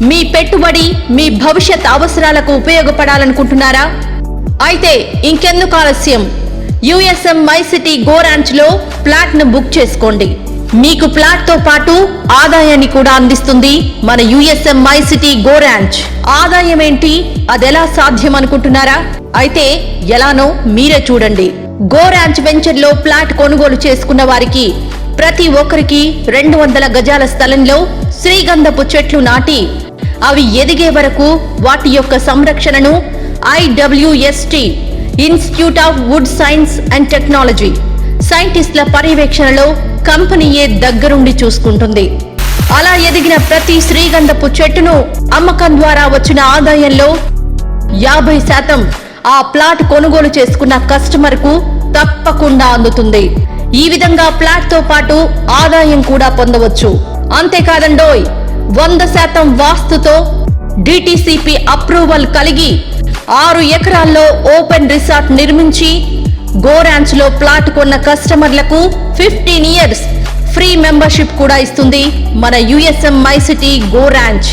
మీ పెట్టుబడి మీ భవిష్యత్ అవసరాలకు ఉపయోగపడాలనుకుంటున్నారా? అయితే ఇంకెందుకు ఆలస్యం? యుఎస్ఎం మై సిటీ గోరాంచ్లో ను బుక్ చేసుకోండి. మీకు ప్లాట్తో పాటు ఆదాయాన్ని కూడా అందిస్తుంది మన యుఎస్ఎం మై సిటీ గోరాంచ్ ఆదాయం ఏంటి? అదెలా సాధ్యం అనుకుంటున్నారా? అయితే ఎలానో మీరే చూడండి. గోరాంచ్ వెంచర్లో ప్లాట్ కొనుగోలు చేసుకున్న వారికి ప్రతి ఒక్కరికి రెండు వందల గజాల స్థలంలో శ్రీగంధపు చెట్లు నాటి అవి ఎదిగే వరకు వాటి యొక్క సంరక్షణను IWST institute of wood science and technology సైంటిస్టుల పర్యవేక్షణలో కంపెనీయే దగ్గరుండి చూసుకుంటుంది. అలా ఎదిగిన ప్రతి శ్రీగంధపు చెట్టును అమ్మకం ద్వారా వచ్చిన ఆదాయంలో యాభై శాతం ఆ ప్లాట్ కొనుగోలు చేసుకున్న కస్టమర్కు తప్పకుండా అందుతుంది. ఈ విధంగా ప్లాట్తో పాటు ఆదాయం కూడా పొందవచ్చు. అంతేకాదండోయ్ వంద శాతం వాస్తుతో డిటిసిపి అప్రూవల్ కలిగి ఆరు ఎకరాల్లో ఓపెన్ రిసార్ట్ నిర్మించి గోరాంచ్లో ప్లాట్ కొన్న కస్టమర్లకు ఫిఫ్టీన్ ఇయర్స్ ఫ్రీ మెంబర్షిప్ కూడా ఇస్తుంది మన యుఎస్ఎం మై సిటీ గోరాంచ్.